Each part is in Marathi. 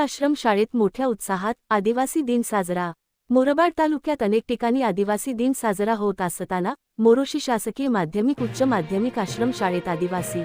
आश्रम शाळेत मोठ्या उत्साहात आदिवासी दिन साजरा. मोरबाड तालुक्यात अनेक ठिकाणी आदिवासी दिन साजरा होत असताना मोरोशी शासकीय माध्यमिक उच्च माध्यमिक आश्रम शाळेत आदिवासी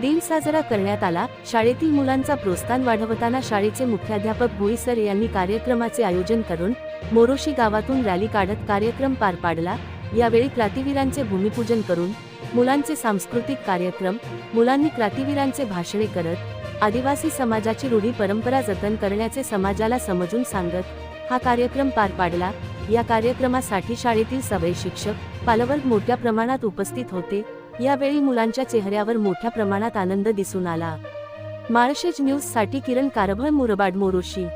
दिन साजरा करण्यात आला. शाळेतील मुलांचा प्रोत्साहन वाढवताना शाळेचे मुख्याध्यापक भुईसर यांनी कार्यक्रमाचे आयोजन करून मोरोशी गावातून रॅली काढत कार्यक्रम पार पाडला. यावेळी क्रांतीवीरांचे भूमिपूजन करून मुलांचे सांस्कृतिक कार्यक्रम मुलांनी क्रांतीवीरांचे भाषणे करत आदिवासी समाजाची रूढी परंपरा जतन करण्याचे समाजाला समजून सांगत हा कार्यक्रम पार पाडला. या कार्यक्रमासाठी शाळेतील सवय शिक्षक पालवर्ग मोठ्या प्रमाणात उपस्थित होते. यावेळी मुलांच्या चेहऱ्यावर मोठ्या प्रमाणात आनंद दिसून आला. माळशेज न्यूजसाठी किरण कारभळ मुरबाड मोरोशी.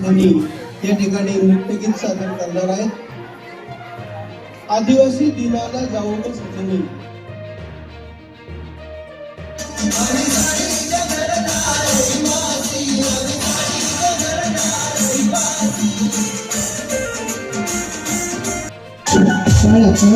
ध्वनी या ठिकाणी नृत्यगीत सादर करणार आहेत आदिवासी दिनाला 请问有急